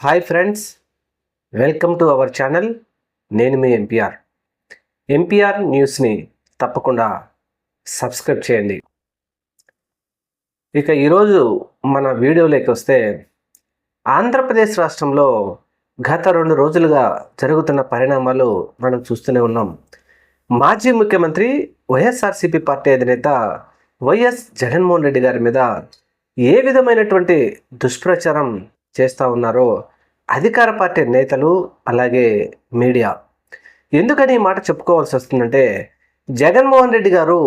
Hi friends welcome to our channel. నేను మీ MPR MPR న్యూస్ని తప్పకుండా సబ్స్క్రైబ్ చేయండి. ఇక ఈరోజు మన వీడియోలోకి వస్తే ఆంధ్రప్రదేశ్ రాష్ట్రంలో గత రెండు రోజులుగా జరుగుతున్న పరిణామాలు మనం చూస్తూనే ఉన్నాం. మాజీ ముఖ్యమంత్రి వైఎస్ఆర్సీపీ పార్టీ అధినేత వైఎస్ జగన్మోహన్ రెడ్డి గారి మీద ఏ విధమైనటువంటి దుష్ప్రచారం చేస్తూ ఉన్నారో అధికార పార్టీ నేతలు అలాగే మీడియా. ఎందుకని ఈ మాట చెప్పుకోవాల్సి వస్తుందంటే జగన్మోహన్ రెడ్డి గారు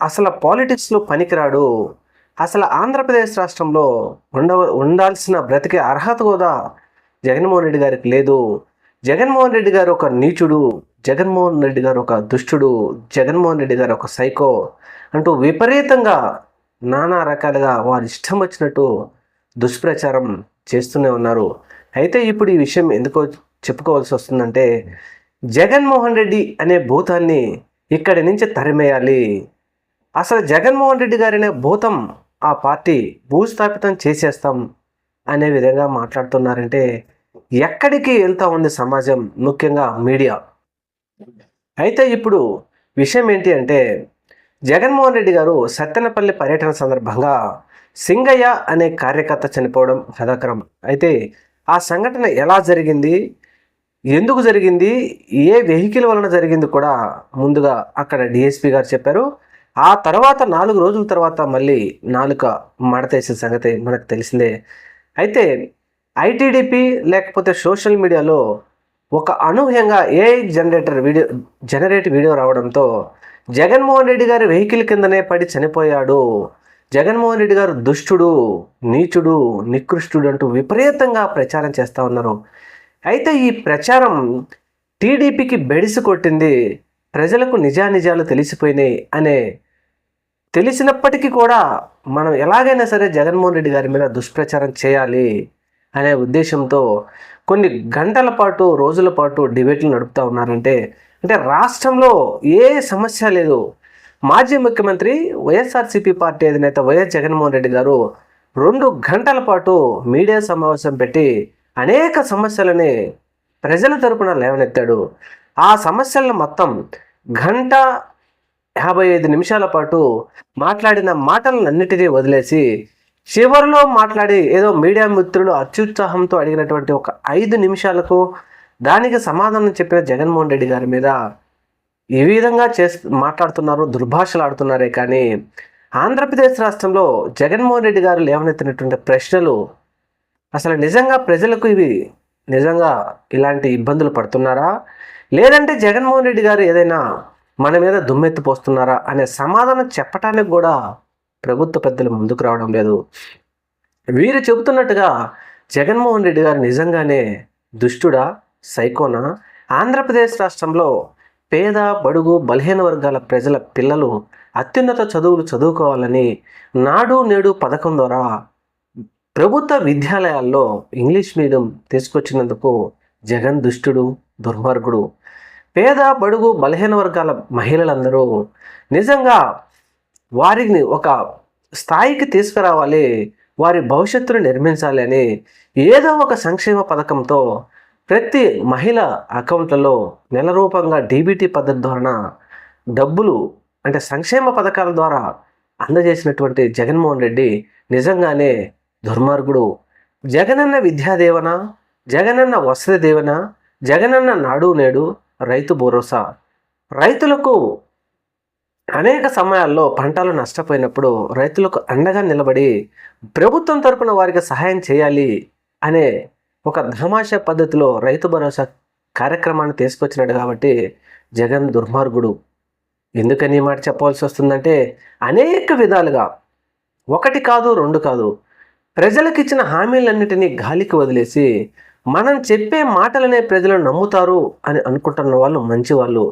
అసలు పాలిటిక్స్లో పనికిరాడు. అసలు ఆంధ్రప్రదేశ్ రాష్ట్రంలో ఉండ ఉండాల్సిన బ్రతికే అర్హత కూడా జగన్మోహన్ రెడ్డి గారికి లేదు. జగన్మోహన్ రెడ్డి గారు ఒక నీచుడు జగన్మోహన్ రెడ్డి గారు ఒక దుష్టుడు జగన్మోహన్ రెడ్డి గారు ఒక సైకో అంటూ విపరీతంగా నానా రకాలుగా వారి ఇష్టం వచ్చినట్టు దుష్ప్రచారం చేస్తూనే ఉన్నారు. అయితే ఇప్పుడు ఈ విషయం ఎందుకో చెప్పుకోవాల్సి వస్తుందంటే జగన్మోహన్ రెడ్డి అనే భూతాన్ని ఇక్కడి నుంచి తరిమేయాలి. అసలు జగన్మోహన్ రెడ్డి గారనే భూతం ఆ పార్టీ భూస్థాపితం చేసేస్తాం అనే విధంగా మాట్లాడుతున్నారంటే ఎక్కడికి వెళ్తా ఉంది సమాజం ముఖ్యంగా మీడియా? అయితే ఇప్పుడు విషయం ఏంటి అంటే జగన్మోహన్ రెడ్డి గారు సత్తెనపల్లి పర్యటన సందర్భంగా సింగయ్య అనే కార్యకర్త చనిపోవడం కథాకరం అయితే ఆ సంఘటన ఎలా జరిగింది? ఎందుకు జరిగింది? ఏ వెహికల్ వలన జరిగింది కూడా ముందుగా అక్కడ డిఎస్పి గారు చెప్పారు. ఆ తర్వాత నాలుగు రోజుల తర్వాత మళ్ళీ నాలుక మడతేసిన సంగతి మనకు తెలిసిందే. అయితే ఐటీడీపీ లేకపోతే సోషల్ మీడియాలో ఒక అనూహ్యంగా AI generator video generate video రావడంతో జగన్మోహన్ రెడ్డి గారి వెహికల్ కిందనే పడి చనిపోయాడు జగన్మోహన్ రెడ్డి గారు దుష్టుడు నీచుడు నికృష్టుడు అంటూ విపరీతంగా ప్రచారం చేస్తూ ఉన్నారు. అయితే ఈ ప్రచారం టీడీపీకి బెడిసి కొట్టింది ప్రజలకు నిజానిజాలు తెలిసిపోయినాయి అనే తెలిసినప్పటికీ కూడా మనం ఎలాగైనా సరే జగన్మోహన్ రెడ్డి గారి మీద దుష్ప్రచారం చేయాలి అనే ఉద్దేశంతో కొన్ని గంటల పాటు రోజుల పాటు డిబేట్లు నడుపుతూ ఉన్నారంటే అంటే రాష్ట్రంలో ఏ సమస్య లేదు. మాజీ ముఖ్యమంత్రి వైఎస్ఆర్సీపీ పార్టీ అధినేత వైఎస్ జగన్మోహన్ రెడ్డి గారు రెండు గంటల పాటు మీడియా సమావేశం పెట్టి అనేక సమస్యలని ప్రజల తరపున లేవనెత్తాడు. ఆ సమస్యలను మొత్తం గంట యాభై ఐదు నిమిషాల పాటు మాట్లాడిన మాటలన్నిటినీ వదిలేసి చివరిలో మాట్లాడి ఏదో మీడియా మిత్రులు అత్యుత్సాహంతో అడిగినటువంటి ఒక ఐదు నిమిషాలకు దానికి సమాధానం చెప్పిన జగన్మోహన్ రెడ్డి గారి మీద ఈ విధంగా చేస్తూ మాట్లాడుతున్నారు దుర్భాషలు ఆడుతున్నారే కానీ ఆంధ్రప్రదేశ్ రాష్ట్రంలో జగన్మోహన్ రెడ్డి గారు లేవనెత్తినటువంటి ప్రశ్నలు అసలు నిజంగా ప్రజలకు ఇవి నిజంగా ఇలాంటి ఇబ్బందులు పడుతున్నారా? లేదంటే జగన్మోహన్ రెడ్డి గారు ఏదైనా మన మీద దుమ్మెత్తి పోస్తున్నారా అనే సమాధానం చెప్పటానికి కూడా ప్రభుత్వ పెద్దలు ముందుకు రావడం లేదు. వీరు చెబుతున్నట్టుగా జగన్మోహన్ రెడ్డి గారు నిజంగానే దుష్టుడా సైకోనా? ఆంధ్రప్రదేశ్ రాష్ట్రంలో పేద బడుగు బలహీన వర్గాల ప్రజల పిల్లలు అత్యున్నత చదువులు చదువుకోవాలని నాడు నేడు పథకం ద్వారా ప్రభుత్వ విద్యాలయాల్లో ఇంగ్లీష్ మీడియం తీసుకొచ్చినందుకు జగన్ దుష్టుడు దుర్మార్గుడు. పేద బడుగు బలహీన వర్గాల మహిళలందరూ నిజంగా వారిని ఒక స్థాయికి తీసుకురావాలి వారి భవిష్యత్తును నిర్మించాలి అని ఏదో ఒక సంక్షేమ పథకంతో ప్రతి మహిళ అకౌంట్లలో నెల రూపంగా డీబీటీ పద్ధతి ద్వారా డబ్బులు అంటే సంక్షేమ పథకాల ద్వారా అందజేసినటువంటి జగన్మోహన్ రెడ్డి నిజంగానే దుర్మార్గుడు. జగనన్న విద్యాదేవన జగనన్న వసతి దేవన జగనన్న నాడు నేడు రైతు భరోసా. రైతులకు అనేక సమయాల్లో పంటలు నష్టపోయినప్పుడు రైతులకు అండగా నిలబడి ప్రభుత్వం తరపున వారికి సహాయం చేయాలి అనే ఒక ధర్మాశ పద్ధతిలో రైతు భరోసా కార్యక్రమాన్ని తీసుకొచ్చినాడు కాబట్టి జగన్ దుర్మార్గుడు. ఎందుకని ఈ మాట చెప్పవలసి వస్తుందంటే అనేక విధాలుగా. ఒకటి కాదు రెండు కాదు. ప్రజలకు ఇచ్చిన హామీలన్నిటినీ గాలికి వదిలేసి మనం చెప్పే మాటలనే ప్రజలు నమ్ముతారు అని అనుకుంటున్న వాళ్ళు మంచివాళ్ళు.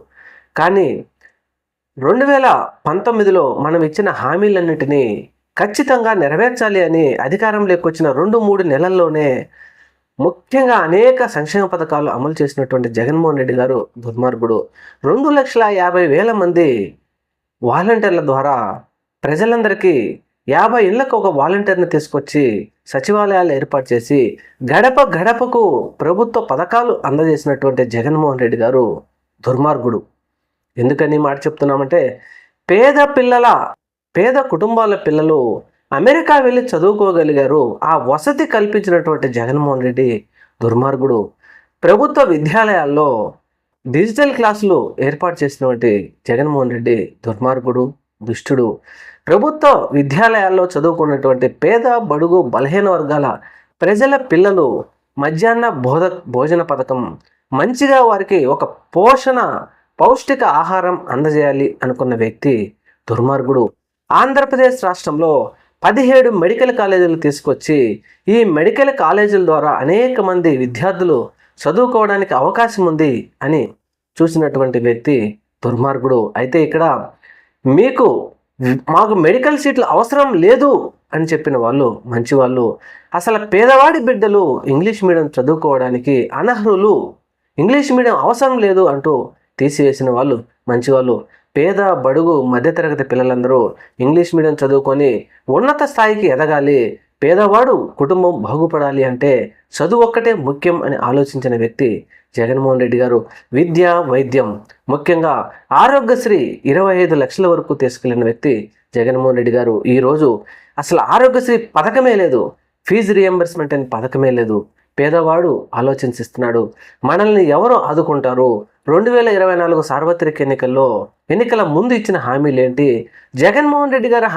కానీ రెండు వేల పంతొమ్మిదిలో మనం ఇచ్చిన హామీలన్నిటినీ ఖచ్చితంగా నెరవేర్చాలి అని అధికారంలోకి వచ్చిన రెండు మూడు నెలల్లోనే ముఖ్యంగా అనేక సంక్షేమ పథకాలు అమలు చేసినటువంటి జగన్మోహన్ రెడ్డి గారు దుర్మార్గుడు. రెండు లక్షల యాభై వేల మంది వాలంటీర్ల ద్వారా ప్రజలందరికీ యాభై ఇళ్ళకు ఒక వాలంటీర్ని తీసుకొచ్చి సచివాలయాలు ఏర్పాటు చేసి గడప గడపకు ప్రభుత్వ పథకాలు అందజేసినటువంటి జగన్మోహన్ రెడ్డి గారు దుర్మార్గుడు. ఎందుకని మాట చెప్తున్నామంటే పేద పిల్లల పేద కుటుంబాల పిల్లలు అమెరికా వెళ్ళి చదువుకోగలిగారు. ఆ వసతి కల్పించినటువంటి జగన్మోహన్ రెడ్డి దుర్మార్గుడు. ప్రభుత్వ విద్యాలయాల్లో డిజిటల్ క్లాసులు ఏర్పాటు చేసినటువంటి జగన్మోహన్ రెడ్డి దుర్మార్గుడు దుష్టుడు. ప్రభుత్వ విద్యాలయాల్లో చదువుకున్నటువంటి పేద బడుగు బలహీన వర్గాల ప్రజల పిల్లలు మధ్యాహ్న బోధ భోజన పథకం మంచిగా వారికి ఒక పోషణ పౌష్టిక ఆహారం అందజేయాలి అనుకున్న వ్యక్తి దుర్మార్గుడు. ఆంధ్రప్రదేశ్ రాష్ట్రంలో పదిహేడు మెడికల్ కాలేజీలు తీసుకొచ్చి ఈ మెడికల్ కాలేజీల ద్వారా అనేక మంది విద్యార్థులు చదువుకోవడానికి అవకాశం ఉంది అని చూసినటువంటి వ్యక్తి దుర్మార్గుడు. అయితే ఇక్కడ మీకు మాకు మెడికల్ సీట్లు అవసరం లేదు అని చెప్పిన వాళ్ళు మంచి వాళ్ళు అసలు పేదవాడి బిడ్డలు ఇంగ్లీష్ మీడియం చదువుకోవడానికి అనర్హులు? ఇంగ్లీష్ మీడియం అవసరం లేదు అంటూ తీసివేసిన వాళ్ళు మంచివాళ్ళు. పేద బడుగు మధ్యతరగతి పిల్లలందరూ ఇంగ్లీష్ మీడియం చదువుకొని ఉన్నత స్థాయికి ఎదగాలి. పేదవాడు కుటుంబం బాగుపడాలి అంటే చదువు ఒక్కటే ముఖ్యం అని ఆలోచించిన వ్యక్తి జగన్మోహన్ రెడ్డి గారు. విద్య వైద్యం ముఖ్యంగా ఆరోగ్యశ్రీ ఇరవై ఐదు లక్షల వరకు తీసుకెళ్ళిన వ్యక్తి జగన్మోహన్ రెడ్డి గారు. ఈరోజు అసలు ఆరోగ్యశ్రీ పథకమే లేదు. ఫీజు రియంబర్స్మెంట్ అనే పథకమే లేదు. పేదవాడు ఆలోచించిస్తున్నాడు మనల్ని ఎవరు ఆదుకుంటారు? రెండు వేల ఇరవై నాలుగు సార్వత్రిక ఎన్నికల్లో ఎన్నికల ముందు ఇచ్చిన హామీలు ఏంటి జగన్మోహన్ రెడ్డి గారు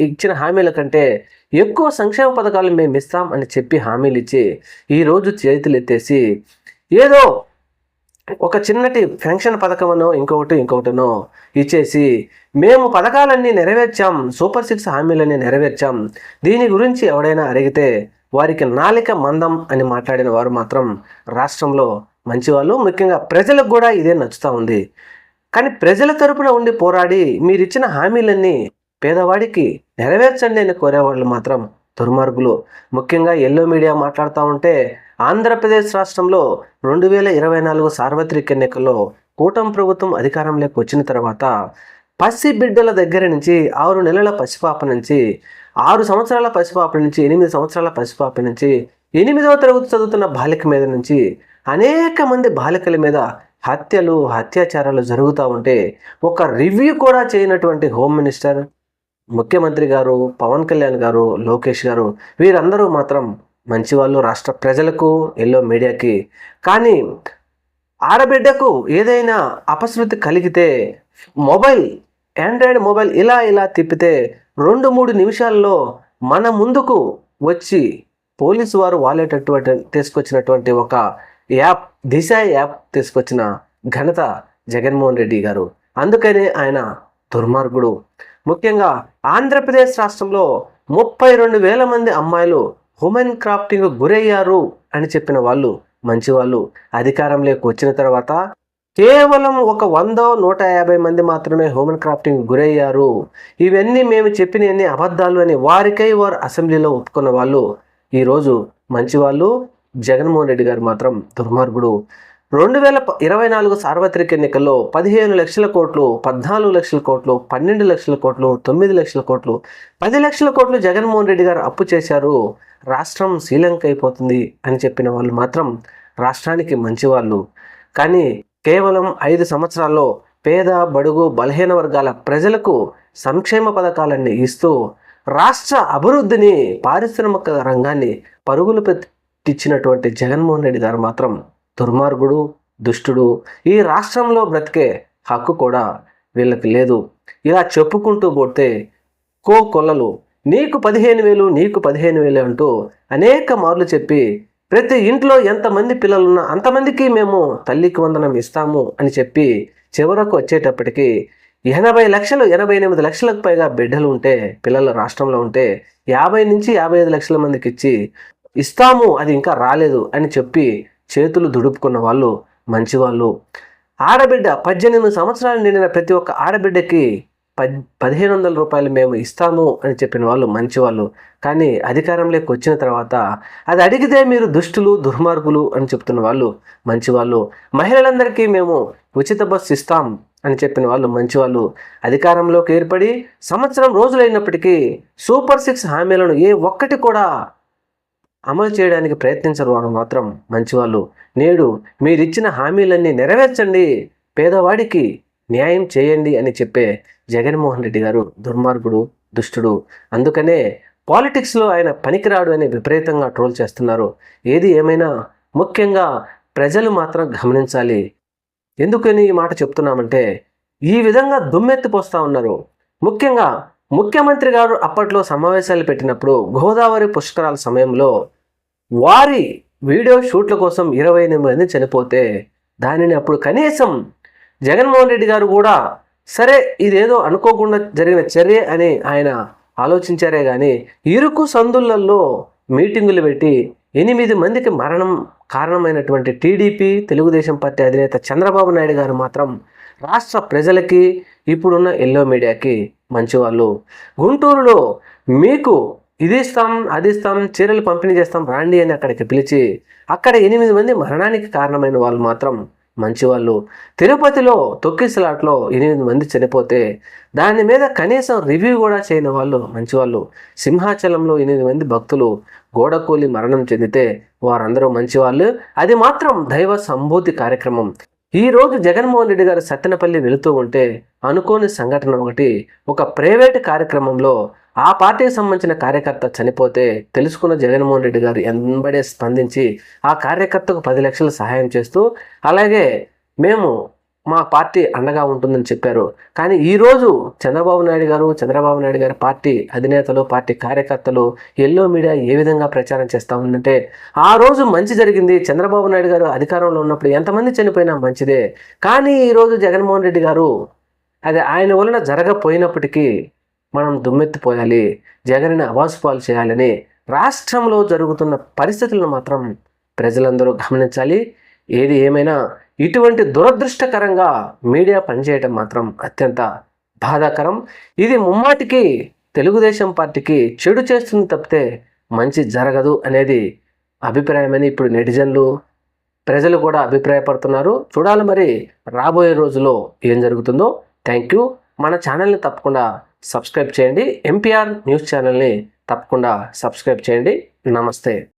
ఇచ్చిన హామీల కంటే ఎక్కువ సంక్షేమ పథకాలు మేము ఇస్తాం అని చెప్పి హామీలు ఇచ్చి ఈరోజు చేతులు ఎత్తేసి ఏదో ఒక చిన్నటి పెన్షన్ పథకమనో ఇంకొకటి ఇంకొకటినో ఇచ్చేసి మేము పథకాలన్నీ నెరవేర్చాం సూపర్ సిక్స్ హామీలన్నీ నెరవేర్చాం. దీని గురించి ఎవడైనా అడిగితే వారికి నాలిక మందం అని మాట్లాడిన వారు మాత్రం రాష్ట్రంలో మంచివాళ్ళు ముఖ్యంగా ప్రజలకు కూడా ఇదే నచ్చుతూ ఉంది. కానీ ప్రజల తరపున ఉండి పోరాడి మీరిచ్చిన హామీలన్నీ పేదవాడికి నెరవేర్చండి అని కోరేవాళ్ళు మాత్రం దుర్మార్గులు. ముఖ్యంగా ఎల్లో మీడియా మాట్లాడుతూ ఉంటే ఆంధ్రప్రదేశ్ రాష్ట్రంలో రెండు వేల ఇరవై నాలుగు సార్వత్రిక ఎన్నికల్లో కూటమి ప్రభుత్వం అధికారంలోకి వచ్చిన తర్వాత పసి బిడ్డల దగ్గర నుంచి ఆరు నెలల పసిపాప నుంచి ఆరు సంవత్సరాల పసిపాప నుంచి ఎనిమిది సంవత్సరాల పసిపాప నుంచి ఎనిమిదవ తరగతి చదువుతున్న బాలిక మీద నుంచి అనేక మంది బాలికల మీద హత్యలు అత్యాచారాలు జరుగుతూ ఉంటే ఒక రివ్యూ కూడా చేయనటువంటి హోమ్ మినిస్టర్ ముఖ్యమంత్రి గారు పవన్ కళ్యాణ్ గారు లోకేష్ గారు వీరందరూ మాత్రం మంచివాళ్ళు రాష్ట్ర ప్రజలకు ఎల్లో మీడియాకి. కానీ ఆడబిడ్డకు ఏదైనా అపశృతి కలిగితే మొబైల్ ఆండ్రాయిడ్ మొబైల్ ఇలా ఇలా తిప్పితే రెండు మూడు నిమిషాల్లో మన ముందుకు వచ్చి పోలీసు వారు వాలేటటువంటి తీసుకొచ్చినటువంటి ఒక యాప్ దిశ యాప్ తీసుకొచ్చిన ఘనత జగన్మోహన్ రెడ్డి గారు. అందుకనే ఆయన దుర్మార్గుడు. ముఖ్యంగా ఆంధ్రప్రదేశ్ రాష్ట్రంలో ముప్పై రెండు వేల మంది అమ్మాయిలు హ్యూమన్ క్రాఫ్టింగ్ గురయ్యారు అని చెప్పిన వాళ్ళు మంచివాళ్ళు. అధికారంలోకి వచ్చిన తర్వాత కేవలం ఒక వంద నూట యాభై మంది మాత్రమే హ్యూమన్ క్రాఫ్టింగ్ గురయ్యారు. ఇవన్నీ మేము చెప్పినవన్నీ అబద్ధాలు అని వారికై వారు అసెంబ్లీలో ఒప్పుకున్న వాళ్ళు. ఈరోజు మంచివాళ్ళు జగన్మోహన్ రెడ్డి గారు మాత్రం దుర్మార్గుడు. రెండు వేల ఇరవై నాలుగు సార్వత్రిక ఎన్నికల్లో పదిహేను లక్షల కోట్లు పద్నాలుగు లక్షల కోట్లు పన్నెండు లక్షల కోట్లు తొమ్మిది లక్షల కోట్లు పది లక్షల కోట్లు జగన్మోహన్ రెడ్డి గారు అప్పు చేశారు. రాష్ట్రం శ్రీలంక అయిపోతుంది అని చెప్పిన వాళ్ళు మాత్రం రాష్ట్రానికి మంచివాళ్ళు. కానీ కేవలం ఐదు సంవత్సరాల్లో పేద బడుగు బలహీన వర్గాల ప్రజలకు సంక్షేమ పథకాలన్నీ ఇస్తూ రాష్ట్ర అభివృద్ధిని పారిశ్రామిక రంగాన్ని పరుగులు పుట్టించినటువంటి జగన్మోహన్ రెడ్డి గారు మాత్రం దుర్మార్గుడు దుష్టుడు. ఈ రాష్ట్రంలో బ్రతికే హక్కు కూడా వీళ్ళకి లేదు. ఇలా చెప్పుకుంటూ పోతే కో కొల్లలు నీకు పదిహేను వేలు నీకు పదిహేను వేలు అంటూ అనేక మార్లు చెప్పి ప్రతి ఇంట్లో ఎంతమంది పిల్లలున్నా అంతమందికి మేము తల్లికి వందనం ఇస్తాము అని చెప్పి చివరకు వచ్చేటప్పటికి ఎనభై లక్షలు ఎనభై ఎనిమిది లక్షలకు పైగా బిడ్డలు ఉంటే పిల్లలు రాష్ట్రంలో ఉంటే యాభై నుంచి యాభై ఐదు లక్షల మందికి ఇచ్చి ఇస్తాము అది ఇంకా రాలేదు అని చెప్పి చేతులు దుడుపుకున్న వాళ్ళు మంచివాళ్ళు. ఆడబిడ్డ పద్దెనిమిది సంవత్సరాలు నిండిన ప్రతి ఒక్క ఆడబిడ్డకి పద్ పదిహేను వందల రూపాయలు మేము ఇస్తాము అని చెప్పిన వాళ్ళు మంచివాళ్ళు. కానీ అధికారంలోకి వచ్చిన తర్వాత అది అడిగితే మీరు దుష్టులు దుర్మార్గులు అని చెప్తున్న వాళ్ళు మంచివాళ్ళు. మహిళలందరికీ మేము ఉచిత బస్సు ఇస్తాం అని చెప్పిన వాళ్ళు మంచివాళ్ళు. అధికారంలోకి ఏర్పడి సంవత్సరం రోజులైనప్పటికీ సూపర్ సిక్స్ హామీలను ఏ ఒక్కటి కూడా అమలు చేయడానికి ప్రయత్నించరు వారు మాత్రం మంచివాళ్ళు. నేడు మీరిచ్చిన హామీలన్నీ నెరవేర్చండి. పేదవాడికి న్యాయం చేయండి అని చెప్పే జగన్మోహన్ రెడ్డి గారు దుర్మార్గుడు దుష్టుడు. అందుకనే పాలిటిక్స్లో ఆయన పనికిరాడు అని విపరీతంగా ట్రోల్ చేస్తున్నారు. ఏది ఏమైనా ముఖ్యంగా ప్రజలు మాత్రం గమనించాలి. ఎందుకని ఈ మాట చెప్తున్నామంటే ఈ విధంగా దుమ్మెత్తిపోస్తా ఉన్నారు. ముఖ్యంగా ముఖ్యమంత్రి గారు అప్పట్లో సమావేశాలు పెట్టినప్పుడు గోదావరి పుష్కరాల సమయంలో వారి వీడియో షూట్ల కోసం ఇరవై ఎనిమిది మంది చనిపోతే దానిని అప్పుడు కనీసం జగన్మోహన్ రెడ్డి గారు కూడా సరే ఇదేదో అనుకోకుండా జరిగిన చర్య అని ఆయన ఆలోచించారే కానీ ఇరుకు సందులలో మీటింగులు పెట్టి ఎనిమిది మందికి మరణం కారణమైనటువంటి టీడీపీ తెలుగుదేశం పార్టీ అధినేత చంద్రబాబు నాయుడు గారు మాత్రం రాష్ట్ర ప్రజలకి ఇప్పుడున్న ఎల్లో మీడియాకి మంచివాళ్ళు. గుంటూరులో మీకు ఇది ఇస్తాం అది ఇస్తాం చీరలు పంపిణీ చేస్తాం రాండి అని అక్కడికి పిలిచి అక్కడ ఎనిమిది మంది మరణానికి కారణమైన వాళ్ళు మాత్రం మంచివాళ్ళు. తిరుపతిలో తొక్కిసలాట్లో ఎనిమిది మంది చనిపోతే దాని మీద కనీసం రివ్యూ కూడా చేయని వాళ్ళు మంచివాళ్ళు. సింహాచలంలో ఎనిమిది మంది భక్తులు గోడకూలి మరణం చెందితే వారందరూ మంచివాళ్ళు. అది మాత్రం దైవ సంభూతి కార్యక్రమం. ఈ రోజు జగన్మోహన్ రెడ్డి గారు సత్తెనపల్లి వెళుతూ ఉంటే అనుకోని సంఘటన ఒకటి ఒక ప్రైవేట్ కార్యక్రమంలో ఆ పార్టీకి సంబంధించిన కార్యకర్త చనిపోతే తెలుసుకున్న జగన్మోహన్ రెడ్డి గారు ఎంబడే స్పందించి ఆ కార్యకర్తకు పది లక్షలు సహాయం చేస్తూ అలాగే మేము మా పార్టీ అండగా ఉంటుందని చెప్పారు. కానీ ఈరోజు చంద్రబాబు నాయుడు గారు చంద్రబాబు నాయుడు గారి పార్టీ అధినేతలు పార్టీ కార్యకర్తలు ఎల్లో మీడియా ఏ విధంగా ప్రచారం చేస్తూ ఉందంటే ఆ రోజు మంచి జరిగింది. చంద్రబాబు నాయుడు గారు అధికారంలో ఉన్నప్పుడు ఎంతమంది చనిపోయినా మంచిదే. కానీ ఈరోజు జగన్మోహన్ రెడ్డి గారు అది ఆయన వలన జరగపోయినప్పటికీ మనం దుమ్మెత్తిపోయాలి. జగన్ని అవాసుపాలు చేయాలని రాష్ట్రంలో జరుగుతున్న పరిస్థితులను మాత్రం ప్రజలందరూ గమనించాలి. ఏది ఏమైనా ఇటువంటి దురదృష్టకరంగా మీడియా పనిచేయటం మాత్రం అత్యంత బాధాకరం. ఇది ముమ్మాటికి తెలుగుదేశం పార్టీకి చెడు చేస్తుంది తప్పితే మంచి జరగదు అనేది అభిప్రాయమని ఇప్పుడు నెటిజన్లు ప్రజలు కూడా అభిప్రాయపడుతున్నారు. చూడాలి మరి రాబోయే రోజులో ఏం జరుగుతుందో. Thank you. మన ఛానల్ని తప్పకుండా సబ్స్క్రైబ్ చేయండి. ఎంపీఆర్ న్యూస్ ఛానల్ని తప్పకుండా సబ్స్క్రైబ్ చేయండి. నమస్తే.